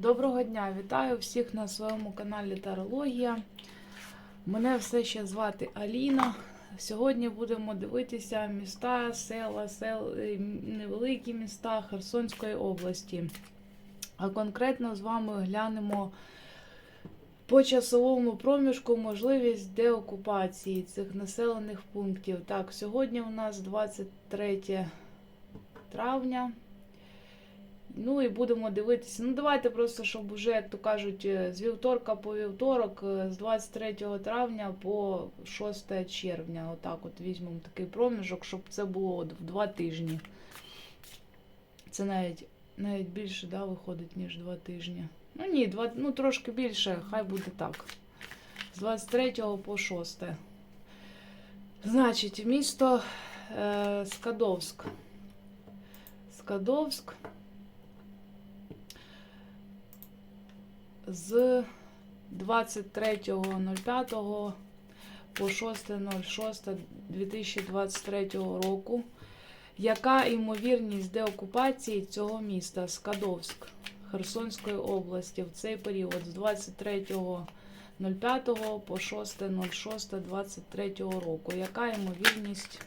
Доброго дня! Вітаю всіх на своєму каналі Тарологія. Мене все ще звати Аліна. Сьогодні будемо дивитися міста, села, сел, е, невеликі міста Херсонської області. А конкретно з вами глянемо по часовому проміжку можливість деокупації цих населених пунктів. Так, сьогодні у нас 23 травня. Ну і будемо дивитися. Ну, давайте просто, щоб уже, як то кажуть, е, з вівторка по вівторок, е, з 23 травня по 6 червня. Отак от візьмемо такий проміжок, щоб це було в два тижні. Це навіть навіть більше да, виходить, ніж два тижні. Ну ні, два, ну трошки більше, хай буде так. З 23 по 6. Значить, місто е, Скадовськ. Скадовськ. З 23.05 по 6.06.2023 року. Яка ймовірність деокупації цього міста Скадовськ Херсонської області в цей період з 23.05 по 6.06.23 року? Яка ймовірність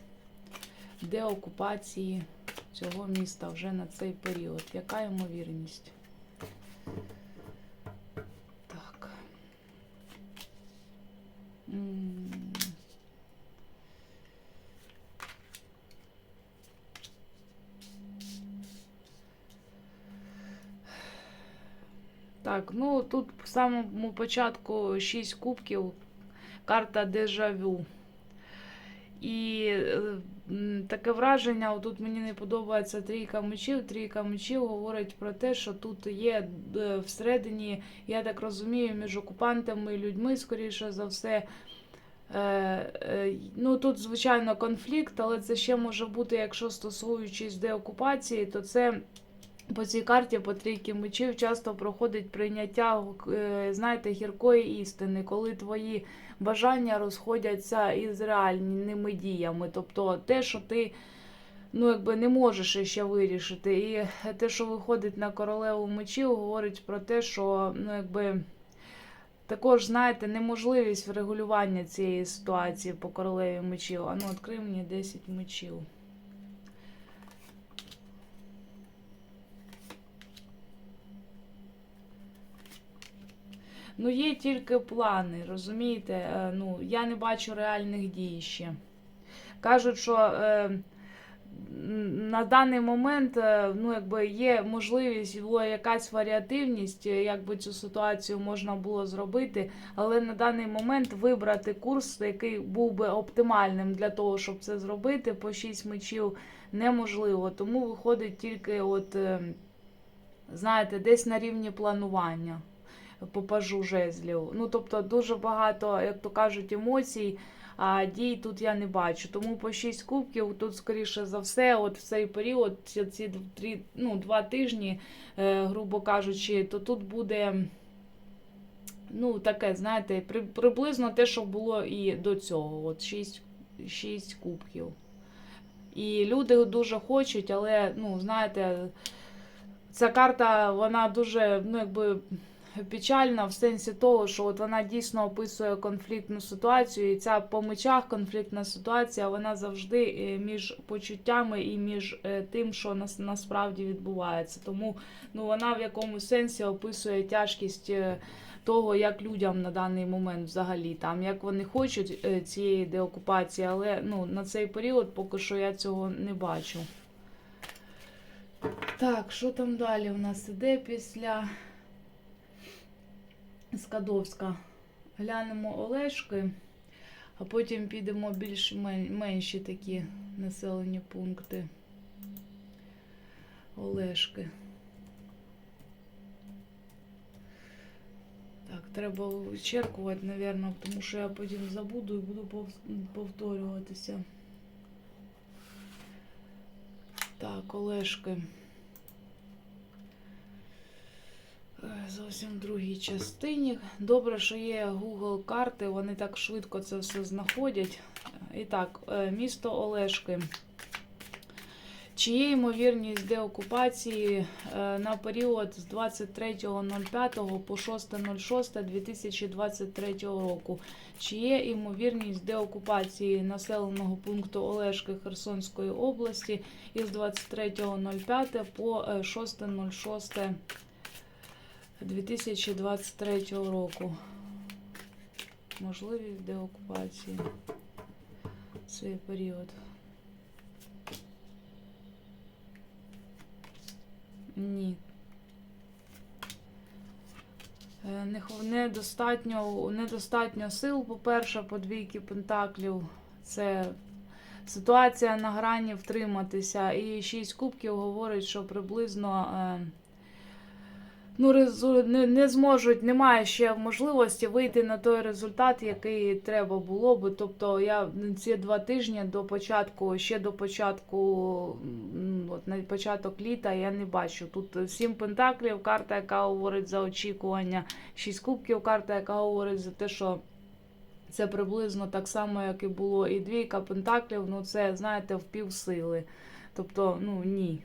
деокупації цього міста вже на цей період? Яка ймовірність? Так. М. Так, ну тут в самому початку 6 кубків, карта дежавю. І е, таке враження, тут мені не подобається трійка мечів. Трійка мечів говорить про те, що тут є е, всередині, я так розумію, між окупантами і людьми, скоріше за все. Е, ну тут, звичайно, конфлікт, але це ще може бути, якщо стосуючись деокупації, то це по цій карті по трійки мечів часто проходить прийняття, е, знаєте, гіркої істини, коли твої бажання розходяться із реальними діями. Тобто те, що ти ну, якби не можеш ще вирішити. І те, що виходить на королеву мечів, говорить про те, що ну, якби. Також, знаєте, неможливість врегулювання цієї ситуації по королеві мечів. А ну, відкрий мені 10 мечів. Ну, є тільки плани, розумієте? Е, Ну, я не бачу реальних дій ще. Кажуть, що е, на даний момент е, ну, якби є можливість, була якась варіативність, е, як би цю ситуацію можна було зробити, але на даний момент вибрати курс, який був би оптимальним для того, щоб це зробити, по 6 мечів неможливо. Тому виходить тільки, от, е, знаєте, десь на рівні планування попажу жезлів. Ну, тобто, дуже багато, як то кажуть, емоцій. А дій тут я не бачу. Тому по 6 кубків тут, скоріше за все, от в цей період, ці три, ну, два тижні, е, грубо кажучи, то тут буде. Ну, таке, знаєте, при, приблизно те, що було і до цього. От 6, 6 кубків. І люди дуже хочуть, але, ну, знаєте, ця карта, вона дуже, ну, якби печальна в сенсі того, що от вона дійсно описує конфліктну ситуацію, і ця по мечах конфліктна ситуація, вона завжди е, між почуттями і між е, тим, що нас насправді відбувається. Тому ну, вона в якомусь сенсі описує тяжкість. е, Того, як людям на даний момент взагалі там, як вони хочуть цієї деокупації, але ну, на цей період поки що я цього не бачу. Так, що там далі у нас іде після Скадовська. Глянемо Олешки, а потім підемо більш мен- менші такі населені пункти. Олешки. Так, треба вичеркувати, мабуть, тому що я потім забуду і буду повторюватися. Так, Олешки. Е, зовсім другій частині. Добре, що є Google карти, вони так швидко це все знаходять. Е, і так, е, місто Олешки. Чи є ймовірність деокупації на період з 23.05 по 6.06.2023 року? Чи є ймовірність деокупації населеного пункту Олешки Херсонської області із 23.05 по 6.06.2023 2023 року. Можливість деокупації цей період. Ні. Е, недостатньо недостатньо сил, по-перше, по двійки пентаклів. Це ситуація на грані втриматися. І шість кубків говорить, що приблизно. Е, ну, резу- не, не зможуть, немає ще можливості вийти на той результат, який треба було би. Тобто я ці два тижні до початку, ще до початку, от на початок літа я не бачу. Тут сім пентаклів, карта, яка говорить за очікування, шість кубків, карта, яка говорить за те, що. Це приблизно так само, як і було. І двійка пентаклів, ну це, знаєте, в півсили. Тобто, ну ні.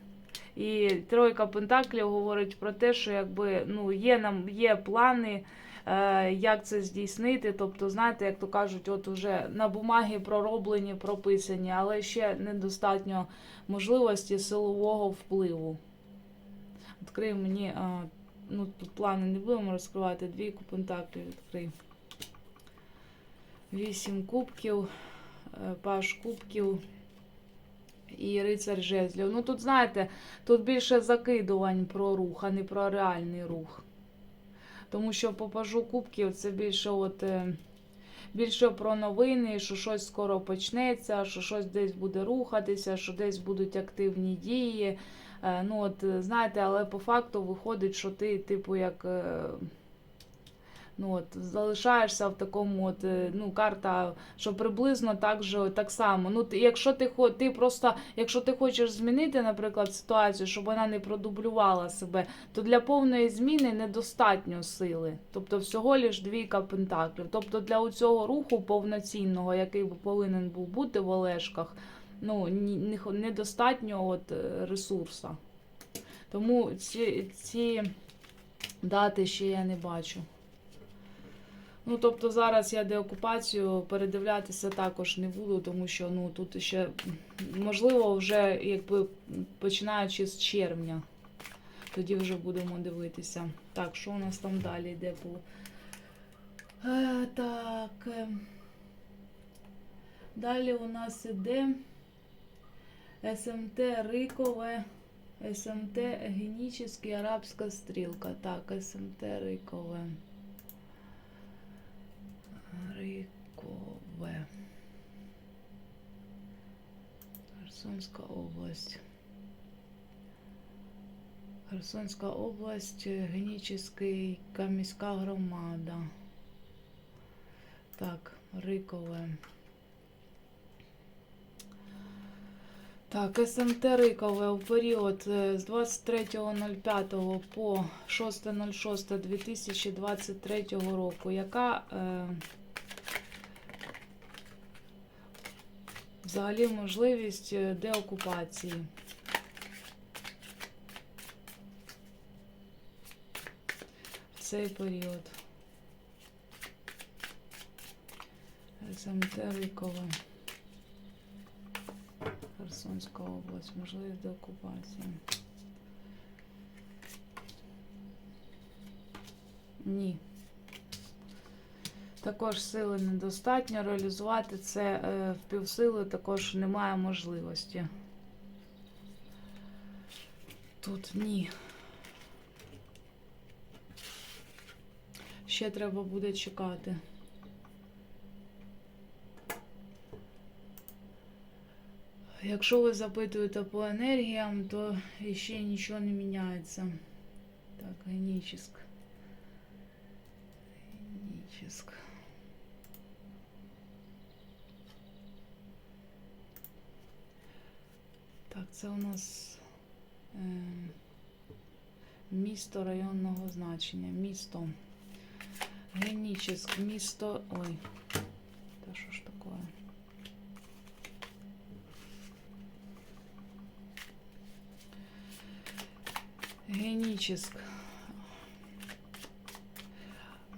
І тройка пентаклів говорить про те, що якби ну є нам є плани, е, як це здійснити. Тобто, знаєте, як то кажуть, от уже на бумагі пророблені, прописані, але ще недостатньо можливості силового впливу. Відкрий мені, е, ну тут плани не будемо розкривати, двійку пентаклів відкрий. Вісім кубків, е, паш кубків і рицар жезлів. Ну тут, знаєте, тут більше закидувань про рух, а не про реальний рух. Тому що по пажу кубків це більше от. е, Більше про новини, що щось скоро почнеться, що щось десь буде рухатися, що десь будуть активні дії. Е, Ну, от, е, знаєте, але по факту виходить, що ти, типу, як. Ну, от, залишаєшся в такому, от, е, ну, карта, що приблизно так же, так само. Ну, якщо ти, ти просто, якщо ти хочеш змінити, наприклад, ситуацію, щоб вона не продублювала себе, то для повної зміни недостатньо сили. Тобто всього лиш двійка пентаклів. Тобто для цього руху повноцінного, який повинен був бути в Олешках, ну, недостатньо от, е, ресурса. Тому ці, ці дати ще я не бачу. Ну, тобто зараз я деокупацію передивлятися також не буду, тому що ну тут ще можливо вже якби починаючи з червня. Тоді вже будемо дивитися. Так, що у нас там далі йде по. Е, так. е. Далі у нас іде СМТ Рикове, СМТ Генічний Арабська стрілка. Так, СМТ Рикове. Рикове. Херсонська область. Херсонська область, Генічська міська громада. Так, Рикове. Так, СМТ Рикове у період е, з 23.05 по 6.06.2023 року, яка е, взагалі можливість е, деокупації. В цей період. СМТ. Херсонська область, можливість деокупації. Ні. Також сили недостатньо. Реалізувати це е, в півсили також немає можливості. Тут ні. Ще треба буде чекати. Якщо ви запитуєте по енергіям, то ще нічого не міняється. Так, генічиск. Генічиск. Так, це у нас е, місто районного значення. Місто. Генічиск. Місто. Ой. Та що ж таке? Геніческ.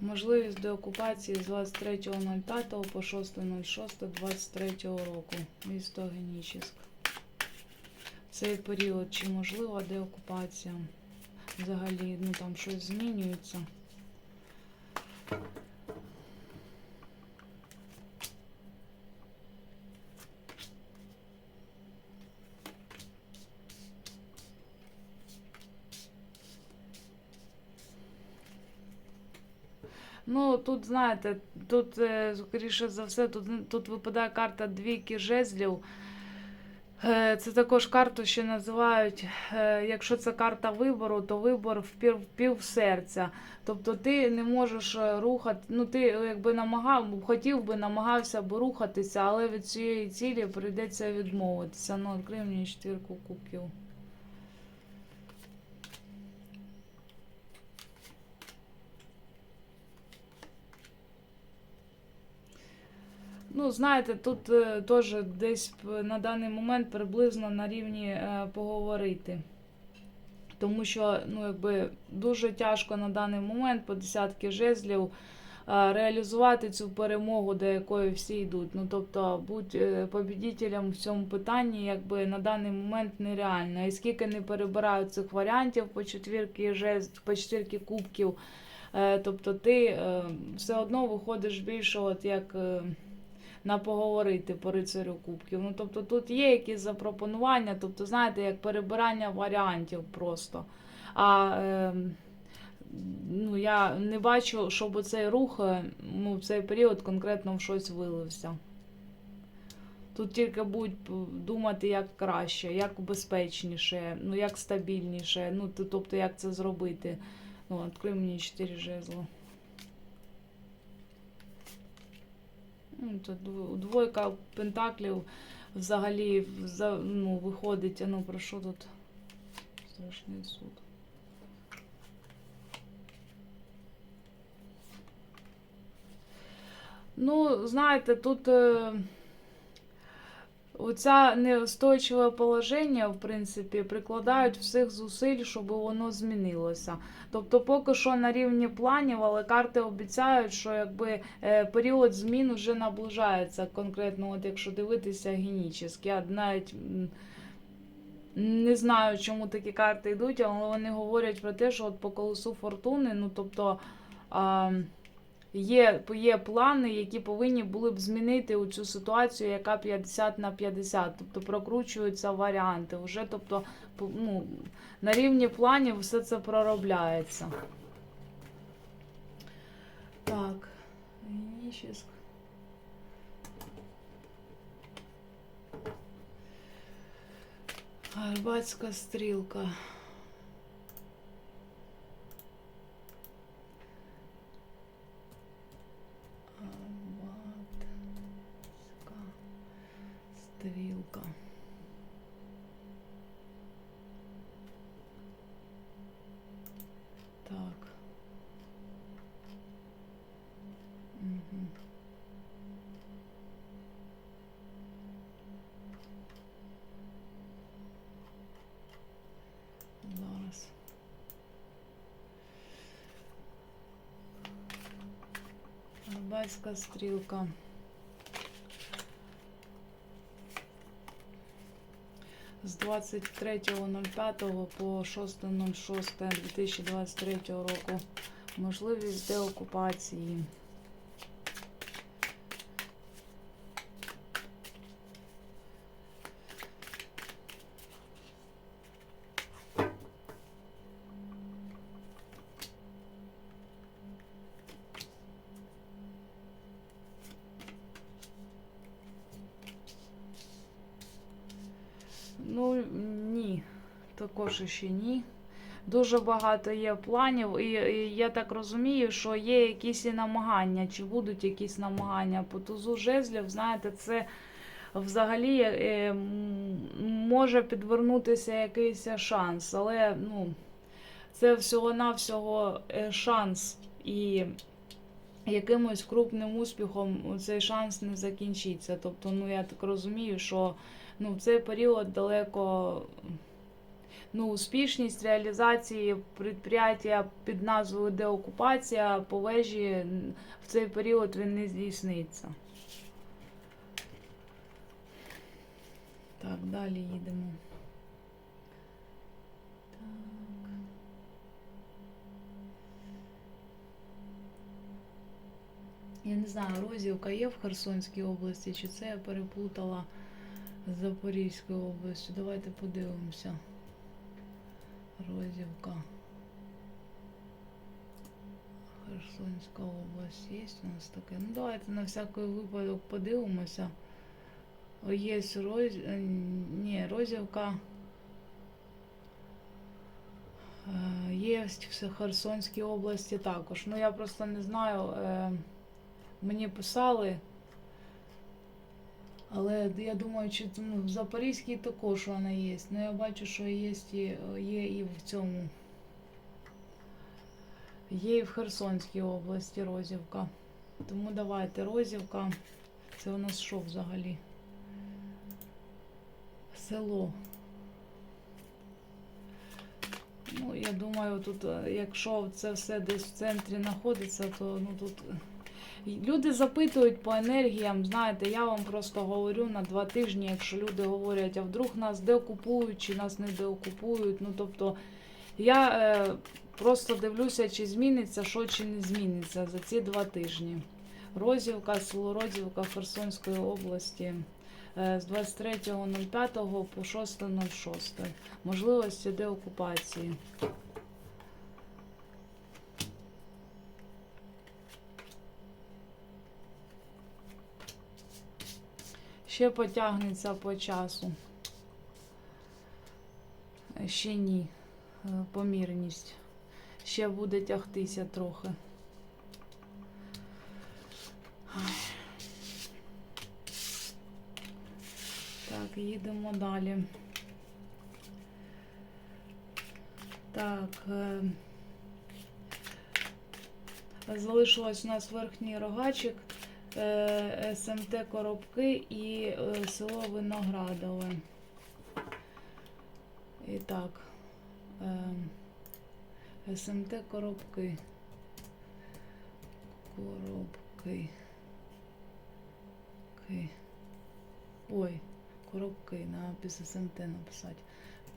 Можливість деокупації з 23.05 по 6.06.23 року. Місто Геніческ. Цей період чи можлива деокупація? Взагалі, ну там щось змінюється. Ну, тут, знаєте, тут, е, скоріше за все, тут, тут випадає карта двійки жезлів. Е, Це також карту ще називають, е, якщо це карта вибору, то вибор в пів, пів серця. Тобто ти не можеш е, рухати, ну ти якби намагав, хотів би, намагався б рухатися, але від цієї цілі прийдеться відмовитися. Ну, відкрий мені четвірку кубків. Ну, знаєте, тут е, теж десь на даний момент приблизно на рівні е, поговорити. Тому що ну, якби, дуже тяжко на даний момент по десятки жезлів е, реалізувати цю перемогу, до якої всі йдуть. Ну, тобто, будь е, побідітелем в цьому питанні, якби на даний момент нереально. І скільки не перебирають цих варіантів по четвірки жезл, по четвірки кубків, е, тобто ти е, все одно виходиш більше, от як. е, на поговорити по рицарю кубків. Ну, тобто тут є якісь запропонування, тобто, знаєте, як перебирання варіантів просто. А е, ну, я не бачу, щоб цей рух е, ну, в цей період конкретно в щось вилився. Тут тільки будуть думати, як краще, як безпечніше, ну, як стабільніше, ну, тобто, як це зробити. Ну, відкрий мені 4 жезла. Тут двойка пентаклів взагалі ну, виходить. Ну про що тут? Страшний суд. Ну, знаєте, тут е, оця неустойчиве положення, в принципі, прикладають всіх зусиль, щоб воно змінилося. Тобто, поки що на рівні планів, але карти обіцяють, що якби е, період змін вже наближається. Конкретно, от якщо дивитися генічно. Я навіть не знаю, чому такі карти йдуть, але вони говорять про те, що от по колесу фортуни, ну тобто. А, Є, є плани, які повинні були б змінити цю ситуацію, яка 50 на 50. Тобто прокручуються варіанти. Вже, тобто, ну, на рівні планів все це проробляється. Так, геніческ. Арбатська стрілка. Арбатська стрілка. Так. Угу. Зараз. Арбатська стрілка. З 23.05 по 6.06.2023 року можливість деокупації. Ну, ні, також ще ні. Дуже багато є планів, і, і я так розумію, що є якісь і намагання, чи будуть якісь намагання по тузу жезлів. Знаєте, це взагалі е, може підвернутися якийсь шанс, але ну, це всього-навсього е, шанс. І якимось крупним успіхом цей шанс не закінчиться. Тобто, ну я так розумію, що ну, в цей період далеко ну, успішність реалізації підприємства під назвою деокупація по вежі в цей період він не здійсниться. Так, далі їдемо. Я не знаю, Розівка є в Херсонській області, чи це я переплутала з Запорізькою областю. Давайте подивимося. Розівка. Херсонська область є у нас таке. Ну давайте на всякий випадок подивимося. Є Роз... е, Ні, Розівка. Е, Є в Херсонській області також. Ну я просто не знаю. е, Мені писали. Але я думаю, чи ну, в Запорізькій також вона є. Ну я бачу, що є, є і в цьому. Є і в Херсонській області Розівка. Тому давайте Розівка. Це у нас що взагалі? Село. Ну, я думаю, тут, е, якщо це все десь в центрі знаходиться, то ну тут. Люди запитують по енергіям, знаєте, я вам просто говорю на два тижні, якщо люди говорять, а вдруг нас деокупують чи нас не деокупують. Ну тобто я е, просто дивлюся, чи зміниться, що чи не зміниться за ці два тижні. Розівка, село Розівка Херсонської області е, з 23.05 по 6.06. Можливості деокупації. Ще потягнеться по часу. Ще ні. Е, Помірність. Ще буде тягтися трохи. Так, їдемо далі. Так. е, Залишилось у нас верхній рогачик. Е, СМТ Коробки і е, село Виноградове. І так. е, СМТ Коробки. Коробки. Ки. Ой, коробки. Надо без СМТ написати.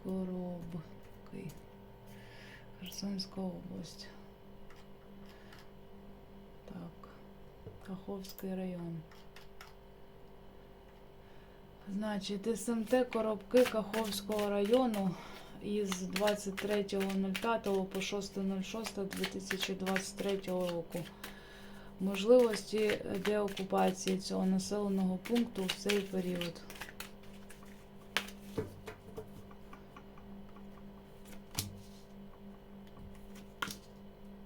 Коробки. Херсонська область. Так. Каховський район. Значить, СМТ Коробки Каховського району із 23.05 по 6.06.2023 року. Можливості деокупації цього населеного пункту в цей період.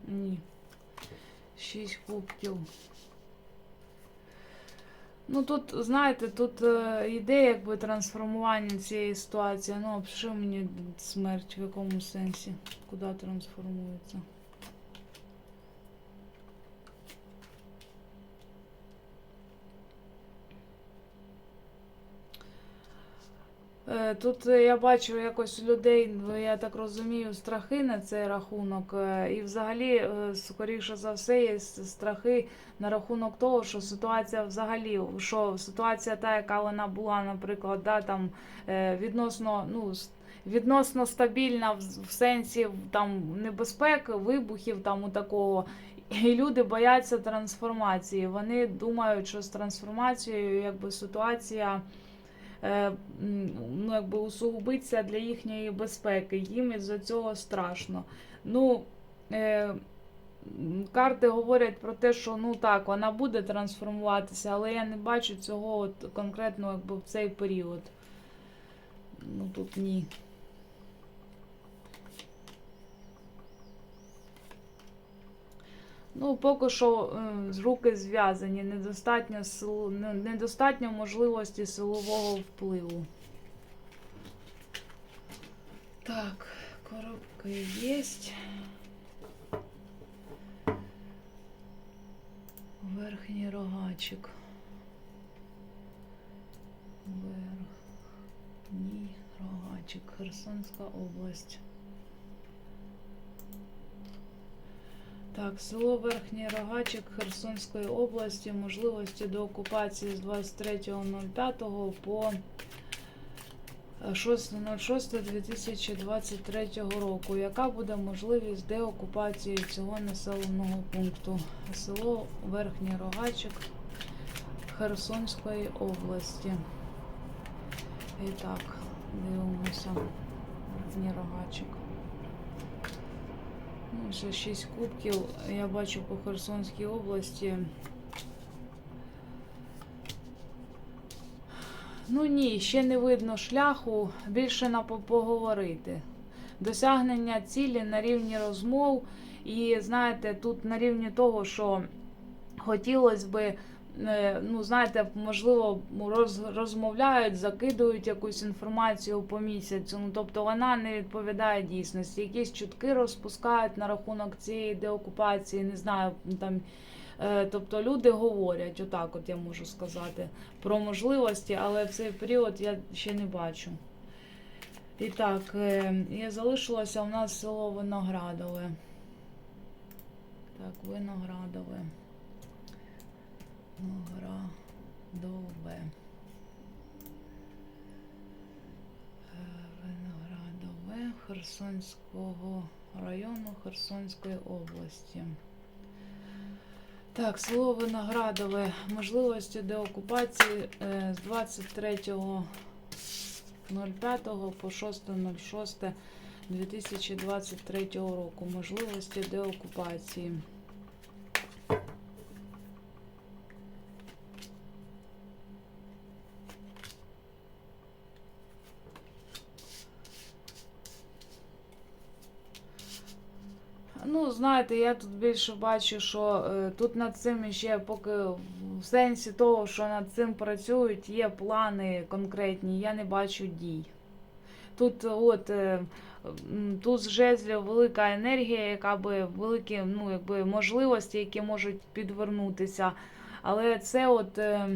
Ні. Шість кубків. Ну тут, знаєте, тут е, йде якби трансформування цієї ситуації. Ну, а що мені смерть в якому сенсі? Куди трансформується? Тут е, я бачу якось людей, ну, я так розумію, страхи на цей рахунок. е, І взагалі, е, скоріше за все, є страхи на рахунок того, що ситуація взагалі, що ситуація та, яка вона була, наприклад, да, там, е, відносно, ну, відносно стабільна в, сенсі там, небезпек, вибухів там, у такого. І люди бояться трансформації. Вони думають, що з трансформацією якби, ситуація е, ну, якби усугубиться для їхньої безпеки. Їм із-за цього страшно. Ну, е, карти говорять про те, що ну так, вона буде трансформуватися, але я не бачу цього от конкретно якби, в цей період. Ну тут ні. Ну, поки що е, з руки зв'язані, недостатньо, недостатньо можливості силового впливу. Так, коробки є. Верхній рогачик. Верхній. Рогачик, Херсонська область. Так, село Верхній Рогачик Херсонської області. Можливості до окупації з 23.05 по е, 6.06.2023 року. Яка буде можливість деокупації цього населеного пункту? Село Верхній Рогачик Херсонської області. І так, дивимося. Верхній Рогачик. Ну, ще 6 кубків. Я бачу по Херсонській області. Ну ні, ще не видно шляху, більше на поговорити. Досягнення цілі на рівні розмов. І знаєте, тут на рівні того, що хотілося би, ну, знаєте, можливо, роз, розмовляють, закидують якусь інформацію по місяцю. Ну, тобто вона не відповідає дійсності. Якісь чутки розпускають на рахунок цієї деокупації, не знаю, там. Е, Тобто люди говорять, отак от я можу сказати, про можливості, але в цей період я ще не бачу. І так, е, і залишилося у нас село Виноградове. Так, Виноградове. Виноградове. Виноградове Херсонського району Херсонської області. Так, село Виноградове. Можливості деокупації е, з 23.05 по 6.06.2023 року. Можливості деокупації. Ну, знаєте, я тут більше бачу, що е, тут над цим ще поки в сенсі того, що над цим працюють, є плани конкретні, я не бачу дій. Тут е, от е, тут з жезлів велика енергія, яка би великі ну, якби, можливості, які можуть підвернутися. Але це от. Е,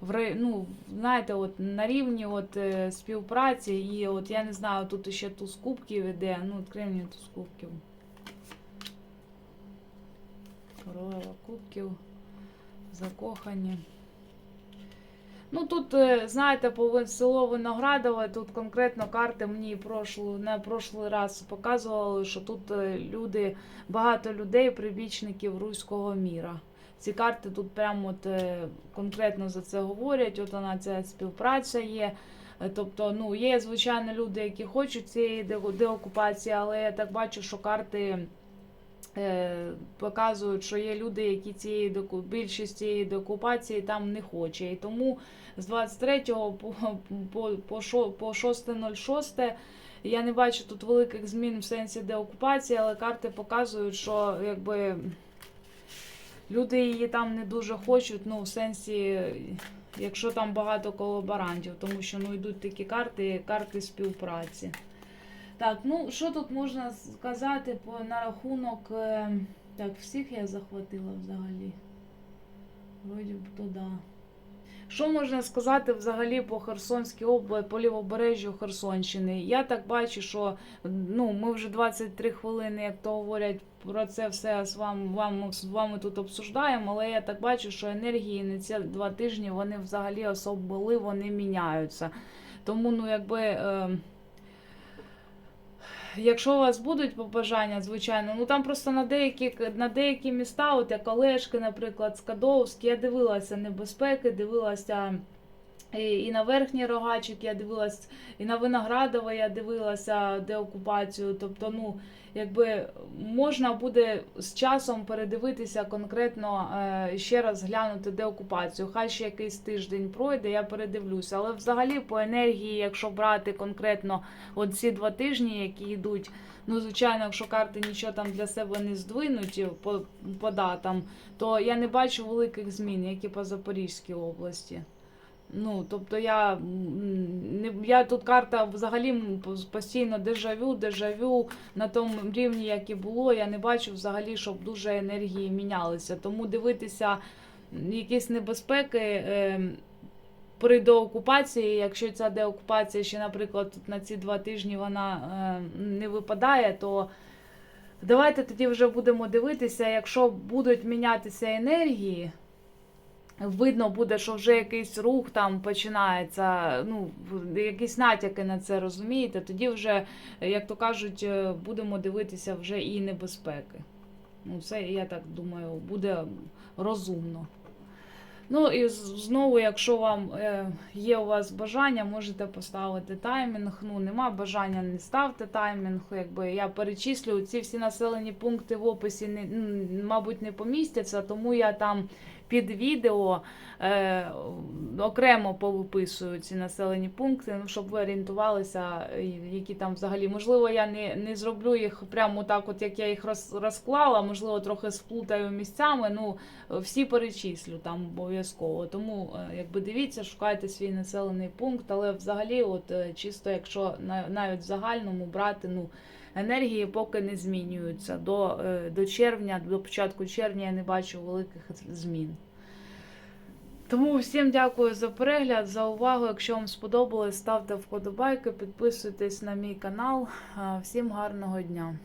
в ну, знаєте, от на рівні от, е, співпраці, і от я не знаю, тут ще туз кубків іде. Ну, мені туз кубків. Королева кубків. Закохані. Ну тут, е, знаєте, по село Виноградове, тут конкретно карти мені прошлу, на прошлий раз показували, що тут е, люди, багато людей, прибічників руського міра. Ці карти тут прямо от, е, конкретно за це говорять. От вона ця співпраця є. Тобто, ну, є, звичайно, люди, які хочуть цієї деокупації, але я так бачу, що карти показують, що є люди, які цієї більшість цієї деокупації там не хоче. І тому з 23 по, по, по, по 6.06 я не бачу тут великих змін в сенсі деокупації, але карти показують, що якби. Люди її там не дуже хочуть, ну, в сенсі, якщо там багато колаборантів, тому що ну, йдуть такі карти, карти співпраці. Так, ну що тут можна сказати по, на рахунок. е, Так, всіх я захватила взагалі. Вроді б то да. Що можна сказати взагалі по Херсонській області, по лівобережжю Херсонщини? Я так бачу, що ну, ми вже 23 хвилини, як то говорять, про це все з вами, вам, з вами тут обсуждаємо, але я так бачу, що енергії на ці два тижні вони взагалі особливо вони міняються. Тому, ну, якби. Е, Якщо у вас будуть побажання, звичайно, ну там просто на деякі, на деякі міста, от як Олешки, наприклад, Скадовськ, я дивилася небезпеки, дивилася і, і на Верхній Рогачик, я дивилася, і на Виноградове я дивилася деокупацію. Тобто, ну, якби можна буде з часом передивитися конкретно е, ще раз глянути деокупацію. Хай ще якийсь тиждень пройде, я передивлюся. Але взагалі по енергії, якщо брати конкретно от ці два тижні, які йдуть. Ну, звичайно, якщо карти нічого там для себе не здвинуть по, по датам, то я не бачу великих змін, як і по Запорізькій області. Ну, тобто я, не, я тут карта взагалі постійно дежавю, дежавю на тому рівні, як і було. Я не бачу взагалі, щоб дуже енергії мінялися. Тому дивитися якісь небезпеки. Е, при деокупації, якщо ця деокупація ще, наприклад, тут на ці два тижні вона е, не випадає, то давайте тоді вже будемо дивитися, якщо будуть мінятися енергії. Видно буде, що вже якийсь рух там починається, ну, якісь натяки на це розумієте, тоді вже, як то кажуть, е, будемо дивитися вже і небезпеки. Ну, це, я так думаю, буде розумно. Ну і знову, якщо вам е, є у вас бажання, можете поставити таймінг. Ну, нема бажання, не ставте таймінг. Якби я перечислю ці всі населені пункти в описі, не, мабуть, не помістяться, тому я там під відео е, окремо повиписую ці населені пункти, ну, щоб ви орієнтувалися, е, які там взагалі. Можливо, я не, не зроблю їх прямо так, от як я їх роз, розклала, можливо, трохи сплутаю місцями. Ну, всі перечислю там обов'язково. Тому е, якби дивіться, шукайте свій населений пункт, але взагалі, от е, чисто якщо на- навіть в загальному брати, ну. Енергії поки не змінюються. До, е, до червня, до початку червня я не бачу великих змін. Тому всім дякую за перегляд, за увагу. Якщо вам сподобалось, ставте вподобайки, підписуйтесь на мій канал. Всім гарного дня!